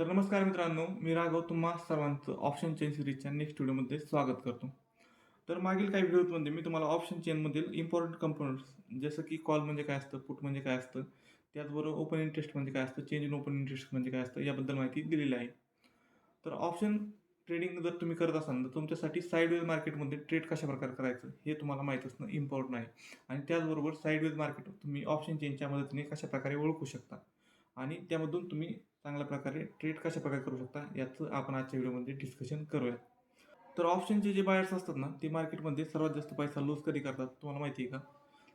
तर नमस्कार मित्रांनो मी राघव तुम्हा सर्वांचं ऑप्शन चेन सिरीजच्या नेक्स्ट व्हिडिओमध्ये स्वागत करतो. तर मागील काही व्हिडिओमध्ये मी तुम्हाला ऑप्शन चेनमधील इम्पॉर्टंट कंपोनंट्स जसं की कॉल म्हणजे काय असतं पुट म्हणजे काय असतं त्याचबरोबर ओपन इंटरेस्ट म्हणजे काय असतं चेंज इन ओपन इंटरेस्ट म्हणजे काय असतं याबद्दल माहिती दिलेली आहे. तर ऑप्शन ट्रेडिंग जर तुम्ही करत असाल तर तुमच्यासाठी साईडवेज मार्केटमध्ये ट्रेड कशा प्रकारे करायचं हे तुम्हाला माहीत असणं इम्पॉर्टंट आहे आणि त्याचबरोबर साईडवेज मार्केट तुम्ही ऑप्शन चेनच्या मदतीने कशा प्रकारे ओळखू शकता. आणि त्यामधून तुम्ही चांगल्या प्रकारे ट्रेड कशा प्रकारे करू शकता याचं आपण आजच्या व्हिडिओमध्ये डिस्कशन करूया. तर ऑप्शनचे जे बायर्स असतात ना ते मार्केटमध्ये सर्वात जास्त पैसा लूज कधी करतात तुम्हाला माहिती आहे का?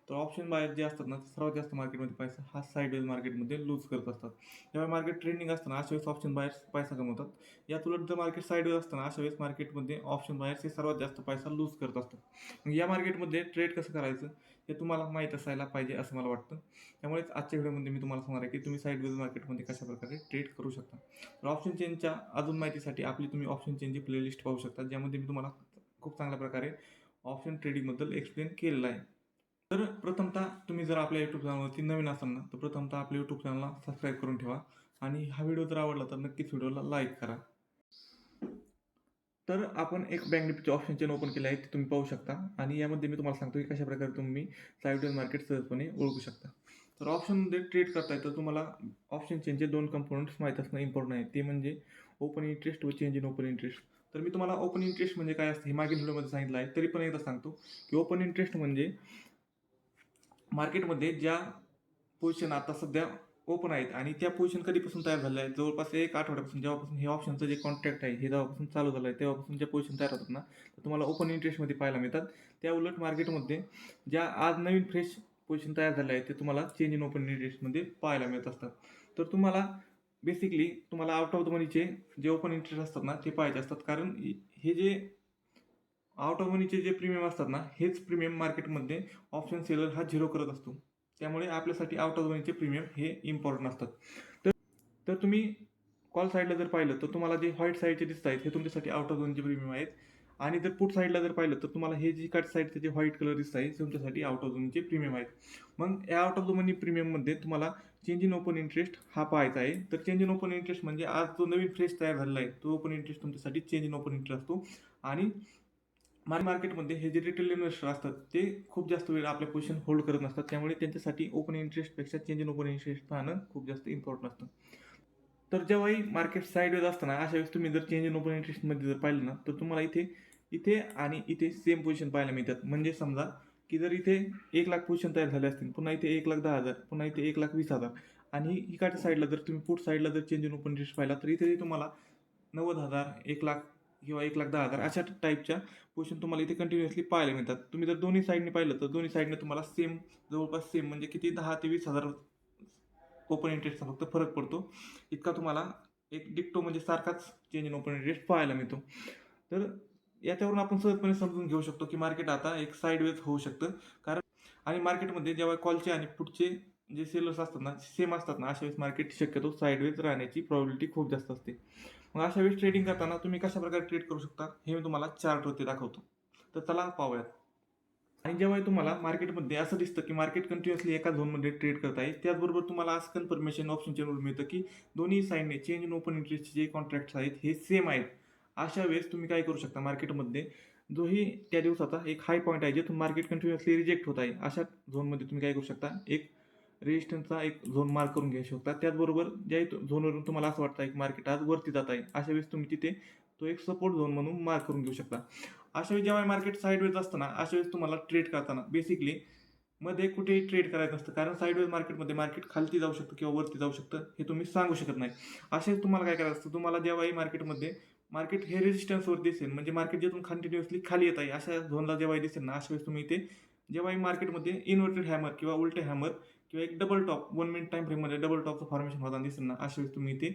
तर ऑप्शन बाहेर जे असतात ना ते सर्वात जास्त मार्केटमध्ये पैसा हा साईडवेज मार्केटमध्ये लूज करत असतात. त्यामुळे मार्केट ट्रेंडिंग असताना अशा वेळेस ऑप्शन बायर्स पैसा कमवतात. यात उलट जर मार्केट साईडवेज असताना अशा वेळेस मार्केटमध्ये ऑप्शन बायर्स हे सर्वात जास्त पैसा लूज करत असतात या मार्केटमध्ये ट्रेड कसं करायचं हे तुम्हाला माहीत असायला पाहिजे असं मला वाटतं. त्यामुळेच आजच्या व्हिडिओमध्ये मी तुम्हाला सांगणार आहे की तुम्ही साईडवेज मार्केटमध्ये कशा प्रकारे ट्रेड करू शकता. तर ऑप्शन चेनच्या अजून माहितीसाठी आपली तुम्ही ऑप्शन चेनची प्लेलिस्ट पाहू शकता ज्यामध्ये मी तुम्हाला खूप चांगल्या प्रकारे ऑप्शन ट्रेडिंगबद्दल एक्सप्लेन केलेलं आहे. तर प्रथमतः तुम्ही जर आपल्या यूट्यूब चॅनलवरती नवीन असाल ना तर प्रथमतः आपल्या यूट्यूब चॅनलला सबस्क्राईब करून ठेवा. आणि हा व्हिडिओ जर आवडला तर नक्कीच व्हिडिओला लाईक करा. तर आपण एक बँक निफ्टीचे ऑप्शन चेन ओपन केले आहे ते तुम्ही पाहू शकता. आणि यामध्ये मी तुम्हाला सांगतो की कशा प्रकारे तुम्ही साईडवेज मार्केट सहजपणे ओळखू शकता. तर ऑप्शनमध्ये ट्रेड करताय तर तुम्हाला ऑप्शन चेनचे दोन कंपोनंट्स माहीत असणं इम्पॉर्टंट आहे. ते म्हणजे ओपन इंटरेस्ट व चेंज इन ओपन इंटरेस्ट तर मी तुम्हाला ओपन इंटरेस्ट म्हणजे काय असते हे मागील व्हिडिओमध्ये सांगितलं आहे. तरी पण एकदा सांगतो की ओपन इंटरेस्ट म्हणजे मार्केटमध्ये ज्या पोझिशन आता सध्या ओपन आहेत आणि त्या पोझिशन कधीपासून तयार झाल्या आहेत? जवळपास एक आठवड्यापासून जेव्हापासून हे ऑप्शनचं जे कॉन्ट्रॅक्ट आहे हे जेव्हापासून चालू झालं आहे तेव्हापासून ज्या पोझिशन तयार होतात ना तर तुम्हाला ओपन इंटरेस्टमध्ये पाहायला मिळतात. त्या उलट मार्केटमध्ये ज्या आज नवीन फ्रेश पोझिशन तयार झाल्या आहेत ते तुम्हाला चेंज इन ओपन इंटरेस्टमध्ये पाहायला मिळत असतात. तर तुम्हाला बेसिकली तुम्हाला आउट ऑफ द मनीचे जे ओपन इंटरेस्ट असतात ना ते पाहायचे असतात. कारण हे जे आउट ऑफ मनीचे जे प्रीमियम असतात ना हेच प्रीमियम मार्केटमध्ये ऑप्शन सेलर हा झिरो करत असतो. त्यामुळे आपल्यासाठी आउट ऑफ मनीचे प्रीमियम हे इम्पॉर्टंट असतात. तर तर तुम्ही कॉल साईडला जर पाहिलं तर तुम्हाला जे व्हाईट साईडचे दिसत आहेत हे तुमच्यासाठी आउट ऑफ झोनचे प्रीमियम आहेत. आणि जर पुट साईडला जर पाहिलं तर तुम्हाला हे जी कट साईडचे जे व्हाईट कलर दिसत आहे ते तुमच्यासाठी आउट ऑफ झोनचे प्रीमियम आहेत. मग या आउट ऑफ द मनी प्रीमियममध्ये तुम्हाला चेंज इन ओपन इंटरेस्ट हा पाहायचा आहे. तर चेंज इन ओपन इंटरेस्ट म्हणजे आज जो नवीन फ्रेश तयार झालेला आहे तो ओपन इंटरेस्ट तुमच्यासाठी चेंज इन ओपन इंटरेस्ट असतो. आणि मार्केटमध्ये हे जे रिटेल इन्व्हेस्टर असतात ते खूप जास्त वेळ आपल्या पोझिशन होल्ड करत नसतात. त्यामुळे त्यांच्यासाठी ओपन इंटरेस्टपेक्षा चेंज इन ओपन इंटरेस्ट पाहणं खूप जास्त इम्पॉर्टंट असतं. तर जेव्हाही मार्केट साईडवेज असताना अशा वेळेस तुम्ही जर चेंज इन ओपन इंटरेस्टमध्ये जर पाहिलं ना तर तुम्हाला इथे इथे आणि इथे सेम पोझिशन पाहायला मिळतात. म्हणजे समजा की जर इथे एक लाख पोझिशन तयार झाले असतील पुन्हा इथे एक लाख दहा हजार पुन्हा इथे एक लाख वीस हजार आणि इकडच्या साईडला जर तुम्ही पुढ साईडला जर चेंज इन ओपन इंटरेस्ट पाहिला तर इथे तुम्हाला नव्वद हजार एक लाख किंवा एक लाख दहा हजार अशा टाईपच्या पोझिशन तुम्हाला इथे कंटिन्युअसली पाहायला मिळतात. तुम्ही जर दोन्ही साईडने पाहिलं तर दोन्ही साईडने तुम्हाला सेम जवळपास सेम म्हणजे किती? दहा ते वीस हजार ओपन इंटरेस्टचा फक्त फरक पडतो. इतका तुम्हाला एक डिक्टो म्हणजे सारखाच चेंज इन ओपन इंटरेस्ट पाहायला मिळतो. तर याच्यावरून आपण सहजपणे समजून घेऊ शकतो की मार्केट आता एक साईडवेज होऊ शकतं. कारण आणि मार्केटमध्ये जेव्हा कॉलचे आणि पुढचे जे सेलर्स असतात ना सेम असतात ना अशा वेळेस मार्केट शक्यतो साईडवेज राहण्याची प्रॉबिलिटी खूप जास्त असते. मग अशा वेळेस ट्रेडिंग करताना तुम्ही कशा प्रकारे ट्रेड करू शकता हे मी तुम्हाला चार्टवरती दाखवतो. तर चला पाहूयात. आणि जेव्हा तुम्हाला मार्केटमध्ये असं दिसतं की मार्केट कंटिन्युअसली एका झोनमध्ये ट्रेड करत आहे त्याचबरोबर तुम्हाला आज कन्फर्मेशन ऑप्शन चॅनल मिळतं की दोन्ही साईडने चेंज इन ओपन इंटरेस्टचे जे कॉन्ट्रॅक्ट्स आहेत हे सेम आहेत. अशा वेळेस तुम्ही काय करू शकता मार्केटमध्ये जोही त्या दिवसाचा एक हाय पॉईंट आहे जिथून मार्केट कंटिन्युअसली रिजेक्ट होत आहे अशा झोनमध्ये तुम्ही काय करू शकता एक रेजिस्टन्सचा एक झोन मार्क करून घेऊ शकता. त्याचबरोबर ज्या झोनवरून तुम्हाला असं वाटतं की मार्केट आज वरती जात आहे अशा वेळेस तुम्ही तिथे तो एक सपोर्ट झोन म्हणून मार्क करून घेऊ शकता. अशा वेळी जेव्हा मार्केट साईडवेज असताना अशा वेळेस तुम्हाला ट्रेड करताना बेसिकली मध्ये कुठेही ट्रेड करायचं नसतं. कारण साईडवेज मार्केटमध्ये मार्केट खालती जाऊ शकतं किंवा वरती जाऊ शकतं हे तुम्ही सांगू शकत नाही. असेच तुम्हाला काय करायचं असतं? तुम्हाला जेव्हाही मार्केटमध्ये मार्केट हे रेजिस्टन्सवर दिसेल म्हणजे मार्केट जिथून कंटिन्युअसली खाली येत आहे अशा झोनला जेव्हाही दिसेल ना अशा वेळेस तुम्ही इथे जेव्हाही मार्केटमध्ये इन्व्हर्टेड हॅमर किंवा उलटे हॅमर किंवा एक double top one minute time फ्रेममध्ये डबल टॉपचं फॉर्मेशन होताना दिसेल ना अशा वेळेस तुम्ही ते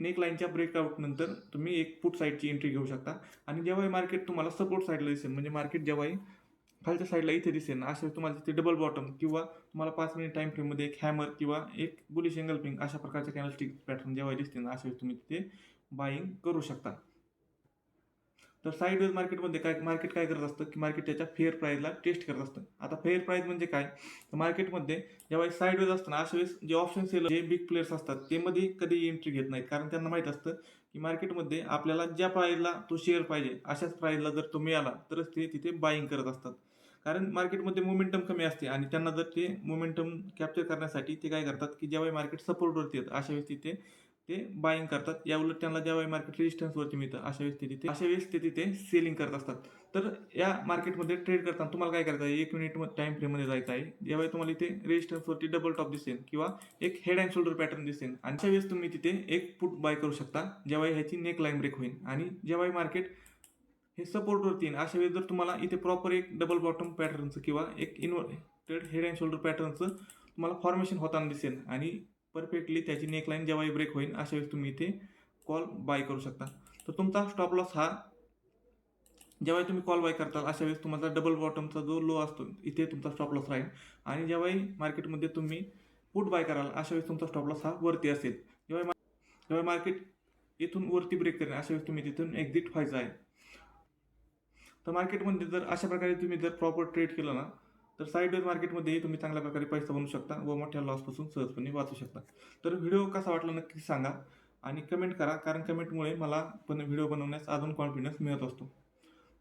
नेक लाईनच्या ब्रेकआउट नंतर तुम्ही एक फूट साईडची एंट्री घेऊ शकता. आणि जेव्हा मार्केट तुम्हाला सपोर्ट साईडला दिसेल म्हणजे मार्केट जेव्हाही खालच्या साईडला इथे दिसेल ना अशा तुम्हाला तिथे डबल बॉटम किंवा तुम्हाला पाच मिनिट टाइम फ्रेममध्ये एक हॅमर किंवा एक बुलिश एंगल पिंग अशा प्रकारच्या कॅनलस्टिक पॅटर्न जेव्हा दिसतील ना अशा तुम्ही तिथे बाईंग करू शकता. तर साईडवेज मार्केटमध्ये काय मार्केट काय करत असतं की मार्केट त्याच्या फेअर प्राईजला टेस्ट करत असतं. आता फेअर प्राईज म्हणजे काय? तर मार्केटमध्ये ज्यावेळेस साईडवेज असतं ना अशा वेळेस जे ऑप्शन सेल जे बिग प्लेयर्स असतात ते मध्ये कधी एंट्री घेत नाहीत. कारण त्यांना माहीत असतं की मार्केटमध्ये आपल्याला ज्या प्राईजला तो शेअर पाहिजे अशाच प्राईजला जर तो मिळाला तरच ते तिथे बाईंग करत असतात. कारण मार्केटमध्ये मोमेंटम कमी असते आणि त्यांना जर ते मोमेंटम कॅप्चर करण्यासाठी ते काय करतात की ज्यावेळी मार्केट सपोर्टवरती येतं अशा वेळेस तिथे ते बाईंग करतात. या उलट त्यांना ज्यावेळी मार्केट रेजिस्टन्सवरती मिळतं अशा वेळेस ते तिथे अशा वेळेस ते तिथे सेलिंग करत असतात. तर या मार्केटमध्ये ट्रेड करताना तुम्हाला काय करायचं आहे? एक मिनिट टाइम फ्रेममध्ये जायचं आहे. ज्यावेळी तुम्हाला इथे रेजिस्टन्सवरती डबल टॉप दिसेल किंवा एक हेड अँड शोल्डर पॅटर्न दिसेल आणि अशा वेळेस तुम्ही तिथे एक पुट बाय करू शकता ज्यावेळी ह्याची नेक लाईन ब्रेक होईल आणि ज्यावेळी मार्केट हे सपोर्टवरती येईल अशा वेळेस जर तुम्हाला इथे प्रॉपर एक डबल बॉटम पॅटर्नचं किंवा एक इन्व्हर्टेड हेड अँड शोल्डर पॅटर्नचं तुम्हाला फॉर्मेशन होताना दिसेल आणि परफेक्टली त्याची नेकलाईन जेव्हाही ब्रेक होईल अशा वेळेस तुम्ही इथे कॉल बाय करू शकता. तर तुमचा स्टॉप लॉस हा जेव्हा तुम्ही कॉल बाय करताल अशा वेळेस तुम्हाला डबल बॉटमचा जो लो असतो इथे तुमचा स्टॉप लॉस राहील. आणि जेव्हाही मार्केटमध्ये तुम्ही पुट बाय कराल अशा वेळेस तुमचा स्टॉप लॉस हा वरती असेल. जेव्हा मा- जेव्हा मार्केट इथून वरती ब्रेक करेल अशा वेळेस तुम्ही तिथून एक्झिट व्हायचं आहे. तर मार्केटमध्ये जर अशा प्रकारे तुम्ही जर प्रॉपर ट्रेड केलं ना तर साईडवेज मार्केटमध्येही तुम्ही चांगल्या प्रकारे पैसा बनवू शकता व मोठ्या लॉसपासून सहजपणे वाचू शकता. तर व्हिडिओ कसा वाटला नक्की सांगा आणि कमेंट करा कारण कमेंटमुळे मला पण व्हिडिओ बनवण्यास अजून कॉन्फिडन्स मिळत असतो.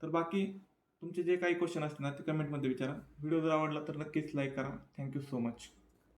तर बाकी तुमचे जे काही क्वेश्चन असतील ना ते कमेंटमध्ये विचारा. व्हिडिओ जर आवडला तर नक्कीच लाईक करा. Thank you so much